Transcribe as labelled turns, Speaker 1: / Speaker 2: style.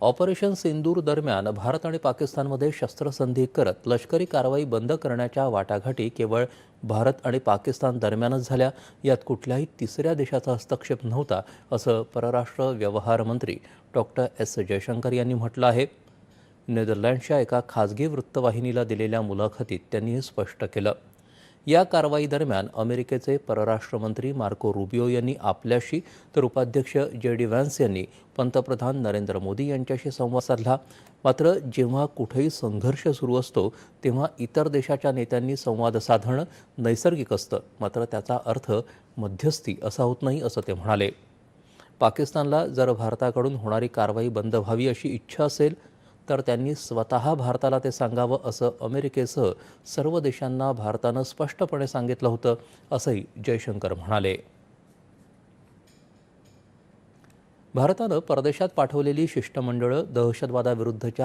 Speaker 1: Operation सिंदूर दरम्यान भारत आणि पाकिस्तानमध्ये शस्त्रसंधी करत लष्करी कारवाई बंद करण्याच्या वाटाघाटी केवळ भारत आणि पाकिस्तान दरम्यानच झाल्या. यात कुठल्याही तिसऱ्या देशाचा हस्तक्षेप नव्हता असं परराष्ट्र व्यवहार मंत्री डॉक्टर एस. जयशंकर यांनी म्हटलं आहे. नेदरलँडच्या एका खाजगी वृत्तवाहिनीला दिलेल्या मुलाखतीत त्यांनी हे स्पष्ट केलं. या कारवाई दरम्यान अमेरिकेचे परराष्ट्र मंत्री मार्को रुबियो यांनी आपल्याशी तर उपाध्यक्ष जे डी व्हॅन्स यांनी पंतप्रधान नरेंद्र मोदी यांच्याशी संवाद साधला. मात्र जेव्हा कुठेही संघर्ष सुरू असतो तेव्हा इतर देशाच्या नेत्यांनी संवाद साधणं नैसर्गिक असतं. मात्र त्याचा अर्थ मध्यस्थी असा होत नाही असं ते म्हणाले. पाकिस्तानला जर भारताकडून होणारी कारवाई बंद व्हावी अशी इच्छा असेल तर त्यांनी स्वतः भारताला ते सांगावं असं अमेरिकेसह सर्व देशांना भारतानं स्पष्टपणे सांगितलं होतं असंही जयशंकर म्हणाले. भारतानं परदेशात पाठवलेली शिष्टमंडळं दहशतवादाविरुद्धच्या